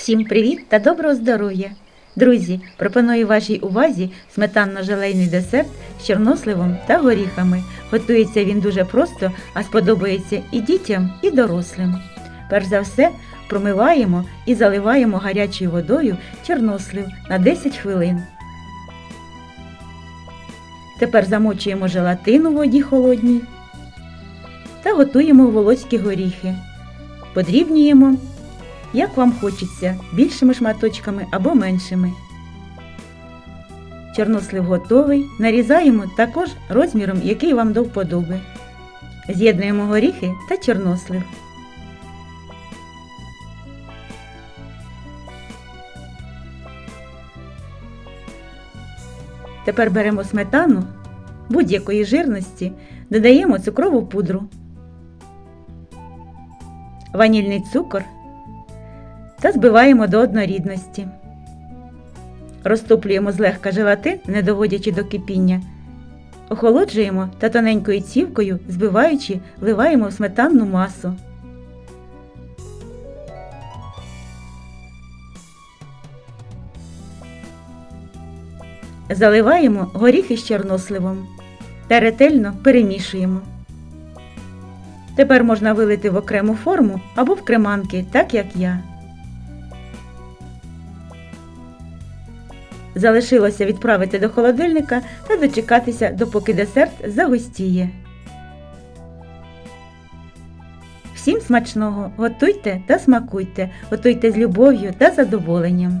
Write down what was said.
Всім привіт та доброго здоров'я! Друзі, пропоную вашій увазі сметанно-желейний десерт з чорносливом та горіхами. Готується він дуже просто, а сподобається і дітям, і дорослим. Перш за все, промиваємо і заливаємо гарячою водою чорнослив на 10 хвилин. Тепер замочуємо желатин у воді холодній та готуємо волоські горіхи. Подрібнюємо як вам хочеться, більшими шматочками або меншими. Чорнослив готовий. Нарізаємо також розміром, який вам до вподоби. З'єднуємо горіхи та чорнослив. Тепер беремо сметану будь-якої жирності, додаємо цукрову пудру, ванільний цукор та збиваємо до однорідності. Розтоплюємо злегка желатин, не доводячи до кипіння. Охолоджуємо та тоненькою цівкою, збиваючи, вливаємо в сметанну масу. Заливаємо горіхи з чорносливом та ретельно перемішуємо. Тепер можна вилити в окрему форму або в креманки, так як я. Залишилося відправити до холодильника та дочекатися, допоки десерт загустіє. Всім смачного! Готуйте та смакуйте, готуйте з любов'ю та задоволенням.